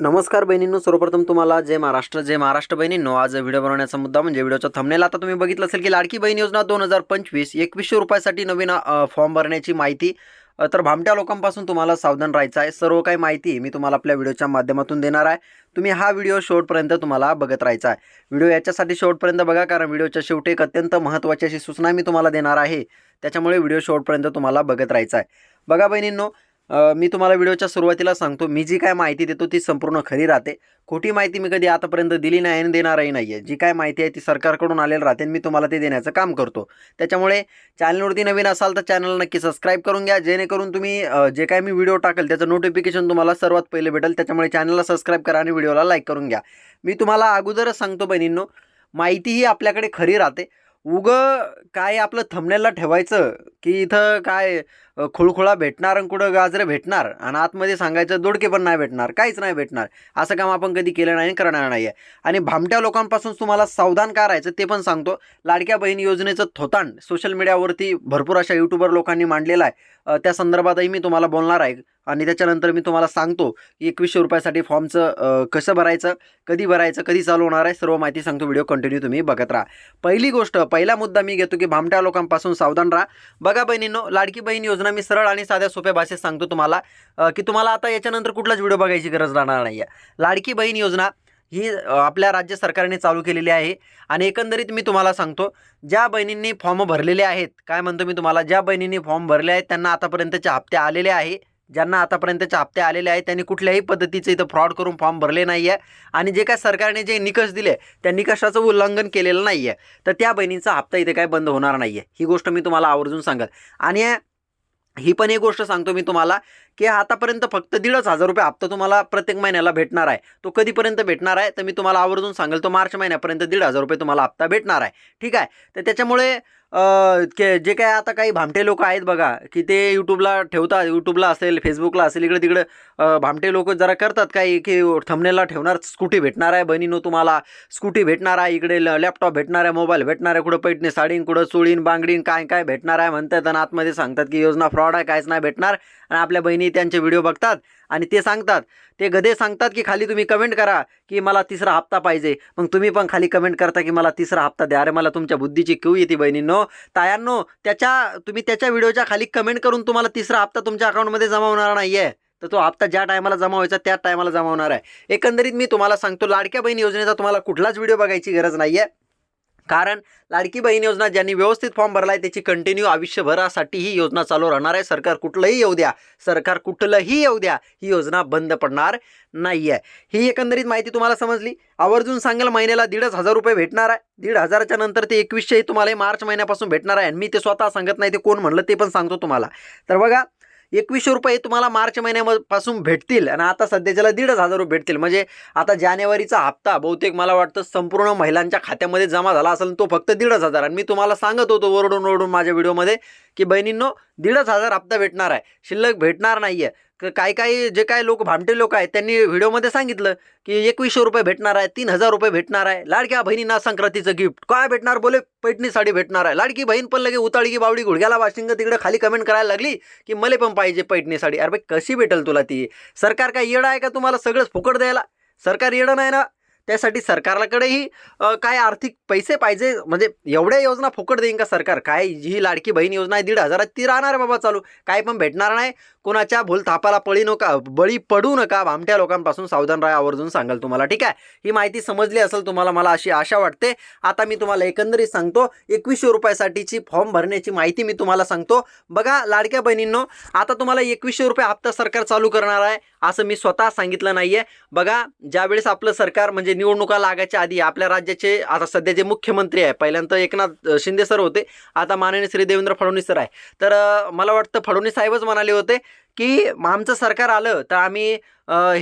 नमस्कार बहिणींनो सर्वप्रथम तुम्हाला जय महाराष्ट्र जय महाराष्ट्र बहिणींनो. आज व्हिडिओ बनवण्याचा मुद्दा म्हणजे व्हिडिओचा थंबनेल आता तुम्ही बघितलं असेल की लाडकी बहीण योजना दोन हजार पंचवीस एकवीसशे रुपयासाठी नवीन फॉर्म भरण्याची माहिती तर भामट्या लोकांपासून तुम्हाला सावधान राहायचं आहे. सर्व काही माहिती मी तुम्हाला आपल्या व्हिडिओच्या माध्यमातून देणार आहे. तुम्ही हा व्हिडिओ शेवटपर्यंत तुम्हाला बघत राहायचा आहे. व्हिडिओ याच्यासाठी शेवटपर्यंत बघा कारण व्हिडिओच्या शेवटी एक अत्यंत महत्त्वाची अशी सूचना मी तुम्हाला देणार आहे. त्याच्यामुळे व्हिडिओ शेवटपर्यंत तुम्हाला बघत राहायचा आहे. बघा बहिणींनो मी तुम्हाला व्हिडिओच्या सुरुवातीला सांगतो मी जी काय माहिती देतो ती संपूर्ण खरी राहते. खोटी माहिती मी कधी आतापर्यंत दिली नाही आणि देणारही नाही आहे जी काय माहिती आहे ती सरकारकडून आलेली राहते आणि मी तुम्हाला ते देण्याचं काम करतो. त्याच्यामुळे चॅनलवरती नवीन असाल तर चॅनल नक्की सबस्क्राईब करून घ्या जेणेकरून तुम्ही जे काय मी व्हिडिओ टाकेल त्याचं नोटिफिकेशन तुम्हाला सर्वात पहिले भेटेल. त्याच्यामुळे चॅनलला सबस्क्राईब करा आणि व्हिडिओला लाईक करून घ्या. मी तुम्हाला अगोदरच सांगतो बहिणींनो माहिती ही आपल्याकडे खरी राहते. उगं काय आपलं थंबनेलला ठेवायचं की इथं काय खुळखुळा भेटणार आणि कुठं गाजरं भेटणार आणि आतमध्ये सांगायचं दोडके पण नाही भेटणार काहीच नाही भेटणार. असं काम आपण कधी केलं नाही आणि करणार नाही आहे आणि भामट्या लोकांपासून तुम्हाला सावधान का राहायचं ते पण सांगतो. लाडक्या बहीण योजनेचं थोतांड सोशल मीडियावरती भरपूर अशा यूट्यूबर लोकांनी मांडलेलं आहे. त्या संदर्भातही मी तुम्हाला बोलणार आहे आणि त्याच्यानंतर मी तुम्हाला सांगतो की एकवीसशे रुपयासाठी फॉर्मचं कसं भरायचं कधी भरायचं कधी चालू होणार आहे सर्व माहिती सांगतो व्हिडिओ कंटिन्यू तुम्ही बघत राहा. पहिली गोष्ट पहिला मुद्दा मी घेतो की भामट्या लोकांपासून सावधान राहा. बघा बहिणींनो लाडकी बहीण योजना मी सरळ आणि साध्या सोप्या भाषेत सांगतो तुम्हाला की तुम्हाला आता याच्यानंतर कुठलाच व्हिडिओ बघायची गरज राहणार नाही आहे लाडकी बहीण योजना ही आपल्या राज्य सरकारने चालू केलेली आहे आणि एकंदरीत मी तुम्हाला सांगतो ज्या बहिणींनी फॉर्म भरलेले आहेत काय म्हणतो मी तुम्हाला ज्या बहिणींनी फॉर्म भरले आहेत त्यांना आतापर्यंतचे हप्ते आलेले आहे. ज्यांना आतापर्यंतचे हप्ते आलेले आहेत त्यांनी कुठल्याही पद्धतीचे इथं फ्रॉड करून फॉर्म भरले नाही आहे आणि जे काय सरकारने जे निकष दिले त्या निकषाचं उल्लंघन केलेलं नाही आहे तर त्या बहिणींचा हप्ता इथे काय बंद होणार नाही आहे ही गोष्ट मी तुम्हाला आवर्जून सांगत आणि ही पण एक गोष्ट सांगतो मी तुम्हाला. की आतापर्यंत फक्त दीडच हजार रुपये हप्ता तुम्हाला प्रत्येक महिन्याला भेटणार आहे. तो कधीपर्यंत भेटणार आहे तर मी तुम्हाला आवर्जून सांगेल. तो मार्च महिन्यापर्यंत दीड हजार रुपये तुम्हाला हप्ता भेटणार आहे. ठीक आहे? तर त्याच्यामुळे के जे काय आता काही भामटे लोक आहेत बघा की ते यूट्यूबला ठेवतात. यूट्यूबला असेल फेसबुकला असेल इकडे तिकडे भामटे लोक जरा करतात काही की थंबनेलला ठेवणार स्कूटी भेटणार आहे बहिणीनो तुम्हाला. स्कूटी भेटणार आहे इकडे लॅपटॉप भेटणार आहे मोबाईल भेटणार आहे कुठं पैठणी साडीन कुठं चोळीन बांगडीन काय काय भेटणार आहे म्हणतात. आणि आतमध्ये सांगतात की योजना फ्रॉड आहे काहीच नाही भेटणार. आणि आपल्या बहिणी त्यांचे व्हिडिओ बघतात आणि ते सांगतात. ते गधे सांगतात की खाली तुम्ही कमेंट करा की मला तिसरा हप्ता पाहिजे. मग तुम्ही पण खाली कमेंट करता की मला तिसरा हप्ता द्या. अरे मला तुमच्या बुद्धीची क्यू येते बहिणींनो. तायांनो त्याच्या तुम्ही त्याच्या व्हिडिओच्या खाली कमेंट करून तुम्हाला तिसरा हप्ता तुमच्या अकाउंटमध्ये जमा होणार नाही आहे तर तो हप्ता ज्या टायमाला जमा व्हायचा त्या टायमाला जमा होणार आहे. एकंदरीत मी तुम्हाला सांगतो लाडक्या बहीण योजनेचा तुम्हाला कुठलाच व्हिडिओ बघायची गरज नाही आहे कारण लाडकी बहीण योजना ज्यांनी व्यवस्थित फॉर्म भरला आहे त्याची कंटिन्यू आयुष्यभरासाठी ही योजना चालू राहणार आहे. सरकार कुठलंही येऊ द्या सरकार कुठलंही येऊ द्या ही योजना बंद पडणार नाही आहे ही एकंदरीत माहिती तुम्हाला समजली? आवर्जून सांगेल महिन्याला दीडच हजार रुपये भेटणार आहे. दीड हजाराच्या नंतर ते एकवीसशेही तुम्हाला हे मार्च महिन्यापासून भेटणार आहे. आणि मी ते स्वतः सांगत नाही ते कोण म्हणलं ते पण सांगतो तुम्हाला. तर बघा एकवीसशे रुपये तुम्हाला मार्च महिन्यापासून भेटतील आणि आता सध्याच्याला दीडच हजार रुपये भेटतील. म्हणजे आता जानेवारीचा हप्ता बहुतेक मला वाटतं संपूर्ण महिलांच्या खात्यामध्ये जमा झाला असेल तो फक्त दीडच हजार. आणि मी तुम्हाला सांगत होतो ओरडून ओरडून माझ्या व्हिडिओमध्ये की बहिणींनो दीडच हजार हप्ता भेटणार आहे. शिल्लक भेटणार नाही आहे काही काही जे काय लोक भामटे लोक आहेत त्यांनी व्हिडिओमध्ये सांगितलं की एकवीसशे रुपये भेटणार आहे तीन हजार रुपये भेटणार आहे. लाडक्या बहिणींना संक्रांतीचं गिफ्ट काय भेटणार? बोले पैठणी साडी भेटणार आहे. लाडकी बहीण पण लगे उताळी की बावडी गुडघ्याला वाशिंग तिकडे खाली कमेंट करायला लागली की मले पण पाहिजे पैठणी साडी. अरे भाई कशी भेटेल तुला ती? सरकार काय येडं आहे का तुम्हाला सगळंच फुकट द्यायला? सरकार येडं नाही ना? त्यासाठी सरकारकडेही काय आर्थिक पैसे पाहिजे? म्हणजे एवढ्या योजना फुकट देईन का सरकार? काय ही लाडकी बहीण योजना आहे दीड हजारात ती राहणार आहे बाबा चालू. काय पण भेटणार नाही. कोणाच्या भूल थापाला पळी नका बळी पडू नका. भामट्या लोकांपासून सावधान राहा आवर्जून सांगाल तुम्हाला ठीक आहे? ही माहिती समजली असेल तुम्हाला मला अशी आशा वाटते. आता मी तुम्हाला एकंदरीत सांगतो एकवीसशे रुपयासाठीची फॉर्म भरण्याची माहिती मी तुम्हाला सांगतो. बघा लाडक्या बहिणींनो आता तुम्हाला एकवीसशे रुपये हप्ता सरकार चालू करणार आहे असं मी स्वतः सांगितलं नाही आहे बघा ज्यावेळेस आपलं सरकार म्हणजे निवडणुका लागायच्या आधी आपल्या राज्याचे आता सध्याचे मुख्यमंत्री आहे पहिल्यांदा एकनाथ शिंदे सर होते आता माननीय श्री देवेंद्र फडणवीस सर आहे. तर मला वाटतं फडणवीस साहेबच म्हणाले होते की आमचं सरकार आलं तर आम्ही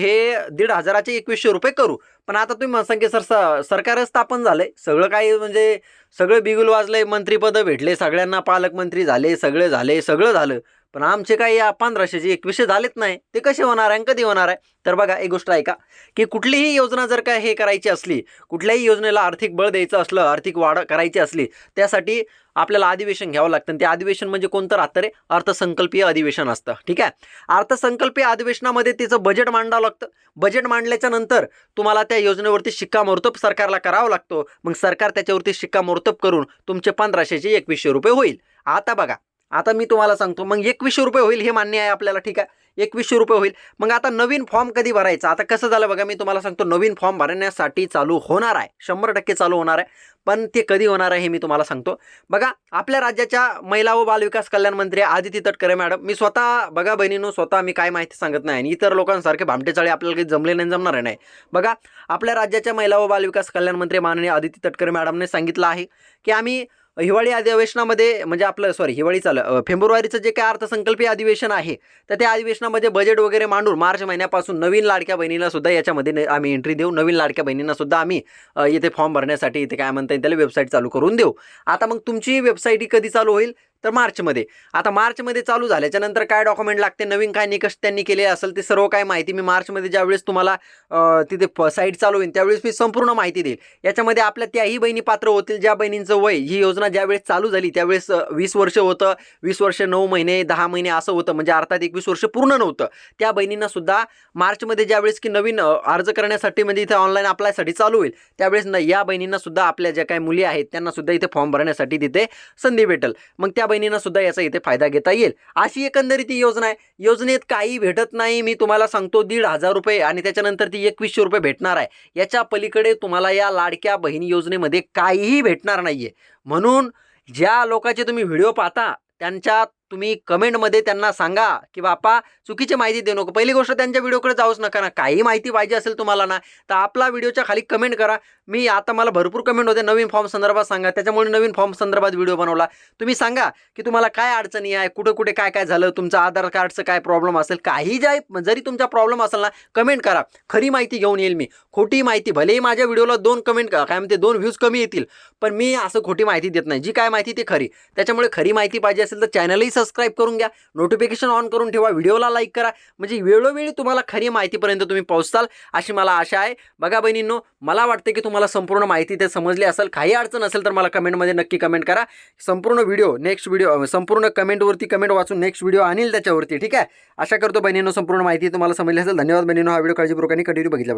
हे दीड हजाराचे एकवीसशे रुपये करू. पण आता तुम्ही म्हणसान की सर स- सरकारच स्थापन झालं आहे सगळं काही म्हणजे सगळं बिगुल आहे मंत्रीपदं भेटले सगळ्यांना पालकमंत्री झाले सगळे झाले सगळं झालं. पण आमचे काही या पंधराशेचे एकवीसशे झालेच नाही ते कसे होणार आहे कधी होणार आहे? तर बघा एक गोष्ट ऐका की कुठलीही योजना जर काय हे करायची असली कुठल्याही योजनेला आर्थिक बळ द्यायचं असलं आर्थिक वाढ करायची असली त्यासाठी आपल्याला अधिवेशन घ्यावं लागतं. आणि ते अधिवेशन म्हणजे कोणतं राहतं रे? अर्थसंकल्पीय अधिवेशन असतं. ठीक आहे? अर्थसंकल्पीय अधिवेशनामध्ये तिचं बजेट मांडावं लागतं. बजेट मांडल्याच्या नंतर तुम्हाला त्या योजनेवरती शिक्कामोर्तब सरकारला करावा लागतो. मग सरकार त्याच्यावरती शिक्कामोर्तब करून तुमचे पंधराशेचे एकवीसशे रुपये होईल. आता बघा आता मी तुम्हाला सांगतो मग एकवीसशे रुपये होईल हे मान्य आहे आपल्याला ठीक आहे? एकवीसशे रुपये होईल. मग आता नवीन फॉर्म कधी भरायचा? आता कसं झालं बघा मी तुम्हाला सांगतो नवीन फॉर्म भरण्यासाठी चालू होणार आहे. शंभर टक्के चालू होणार आहे. पण ते कधी होणार आहे हे मी तुम्हाला सांगतो. बघा आपल्या राज्याच्या महिला व बालविकास कल्याण मंत्री आदिती तटकरे मॅडम मी स्वतः बघा बहिणीनो स्वतः मी काय माहिती सांगत नाही आणि इतर लोकांसारखे भामटेचाळे आपल्याला काही जमले नाही जमणार नाही. बघा आपल्या राज्याच्या महिला व बालविकास कल्याण मंत्री माननीय आदिती तटकरे मॅडमने सांगितलं आहे की आम्ही हिवाळी अधिवेशनामध्ये म्हणजे आपलं सॉरी हिवाळी चालू फेब्रुवारीचं जे काय अर्थसंकल्पीय अधिवेशन आहे तर त्या अधिवेशनामध्ये बजेट वगैरे मांडून मार्च महिन्यापासून नवीन लाडक्या बहिणीला सुद्धा याच्यामध्ये आम्ही एंट्री देऊ. नवीन लाडक्या बहिणींना सुद्धा आम्ही इथे फॉर्म भरण्यासाठी इथे काय म्हणता येईल त्याला वेबसाईट चालू करून देऊ. आता मग तुमची वेबसाईट ही कधी चालू होईल? तर मार्चमध्ये. आता मार्चमध्ये चालू झाल्याच्यानंतर काय डॉक्युमेंट लागते? नवीन काय निकष त्यांनी केले असेल ते सर्व काय माहिती मी मार्चमध्ये ज्यावेळेस तुम्हाला तिथे साईट चालू होईल त्यावेळेस मी संपूर्ण माहिती देईल. याच्यामध्ये आपल्या त्याही बहिणी पात्र होतील ज्या बहिणींचं वय ही योजना ज्यावेळेस चालू झाली त्यावेळेस वीस वर्ष होतं. वीस वर्ष नऊ महिने दहा महिने असं होतं. म्हणजे अर्थात एकवीस वर्ष पूर्ण नव्हतं. त्या बहिणींना सुद्धा मार्चमध्ये ज्यावेळेस की नवीन अर्ज करण्यासाठी म्हणजे इथे ऑनलाईन अप्लायसाठी चालू होईल त्यावेळेस न या बहिणींना सुद्धा आपल्या ज्या काही मुली आहेत त्यांना सुद्धा इथे फॉर्म भरण्यासाठी तिथे संधी भेटेल. मग त्या बहिणींना सुद्धा याचा इथे फायदा घेता येईल. अशी एकंदरीत ही योजना आहे. योजनेत काही भेटत नाही मी तुम्हाला सांगतो दीड हजार रुपये आणि त्याच्यानंतर ती एकवीसशे रुपये भेटणार आहे. याच्या पलीकडे तुम्हाला या लाडक्या बहिणी योजनेमध्ये काहीही भेटणार नाही आहे म्हणून ज्या लोकांचे तुम्ही व्हिडिओ पाहता त्यांच्या तुम्ही कमेंटमध्ये त्यांना सांगा की बापा चुकीची माहिती देऊ नको. पहिली गोष्ट त्यांच्या व्हिडिओकडे जाऊच नका ना. काही माहिती पाहिजे असेल तुम्हाला ना तर आपला व्हिडिओच्या खाली कमेंट करा. मी आता मला भरपूर कमेंट होते. नवीन फॉर्म संदर्भात सांगा. त्याच्यामुळे नवीन फॉर्म संदर्भात व्हिडिओ बनवला. तुम्ही सांगा की तुम्हाला काय अडचणी आहे? कुठं कुठे काय काय झालं? तुमचं आधार कार्डचं काय प्रॉब्लेम असेल? काही जे जरी तुमचा प्रॉब्लेम असेल ना कमेंट करा. खरी माहिती घेऊन येईल मी. खोटी माहिती भलेही माझ्या व्हिडिओला दोन कमेंट काय म्हणते? दोन व्ह्यूज कमी येतील. पण मी असं खोटी माहिती देत नाही. जी काय माहिती ती खरी. त्याच्यामुळे खरी माहिती पाहिजे असेल तर चॅनलही सबस्क्राईब करून घ्या. नोटिफिकेशन ऑन करून ठेवा. व्हिडिओला लाईक करा. म्हणजे वेळोवेळी तुम्हाला खरी माहितीपर्यंत तुम्ही पोहोचताल अशी मला आशा आहे. बघा बहिणींनो मला वाटते की तुम्हाला संपूर्ण माहिती ते समजली असेल. काही अडचण असेल तर मला कमेंटमध्ये नक्की कमेंट करा. संपूर्ण व्हिडिओ नेक्स्ट व्हिडिओ संपूर्ण कमेंटवरती कमेंट वाचून नेक्स्ट व्हिडिओ आणील त्याच्यावरती. ठीक आहे? आशा करतो बहिणींनो संपूर्ण माहिती तुम्हाला समजली असेल. धन्यवाद बहिणींनो. हा व्हिडिओ काळजीपूर्वकाने कंटिन्यू बघितला